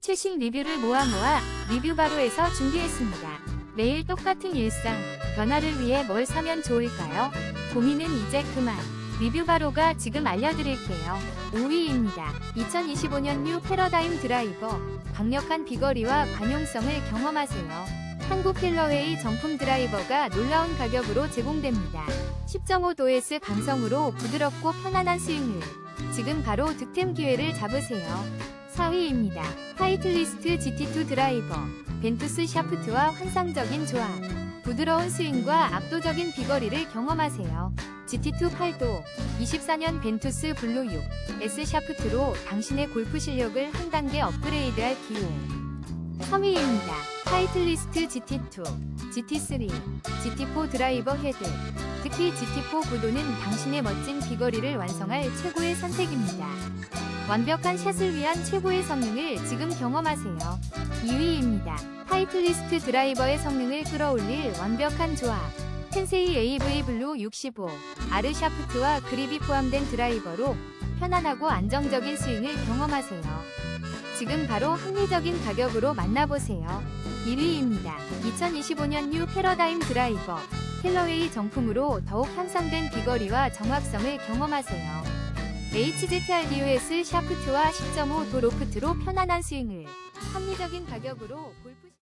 최신 리뷰를 모아 모아 리뷰 바로에서 준비했습니다. 매일 똑같은 일상, 변화를 위해 뭘 사면 좋을까요? 고민은 이제 그만. 리뷰 바로가 지금 알려드릴게요. 5위입니다. 2025년 뉴 패러다임 드라이버. 강력한 비거리와 관용성을 경험하세요. 한국 힐러웨이 정품 드라이버가 놀라운 가격으로 제공됩니다. 10.5도S 강성으로 부드럽고 편안한 스윙을 지금 바로 득템 기회를 잡으세요. 4위입니다. 타이틀리스트 GT2 드라이버. 벤투스 샤프트와 환상적인 조합. 부드러운 스윙과 압도적인 비거리를 경험하세요. GT2 8도 24년 벤투스 블루 6 S 샤프트로 당신의 골프 실력을 한 단계 업그레이드할 기회. 3위입니다. 타이틀리스트 GT2, GT3, GT4 드라이버 헤드. 특히 GT4 구도는 당신의 멋진 비거리를 완성할 최고의 선택입니다. 완벽한 샷을 위한 최고의 성능을 지금 경험하세요. 2위입니다. 타이틀리스트 드라이버의 성능을 끌어올릴 완벽한 조합. 텐세이 AV 블루 65 아르 샤프트와 그립이 포함된 드라이버로 편안하고 안정적인 스윙을 경험하세요. 지금 바로 합리적인 가격으로 만나보세요. 1위입니다. 2025년 뉴 패러다임 드라이버 힐러웨이 정품으로 더욱 향상된 비거리와 정확성을 경험하세요. HZRDOS 샤프트와 10.5도 로프트로 편안한 스윙을 합리적인 가격으로 골프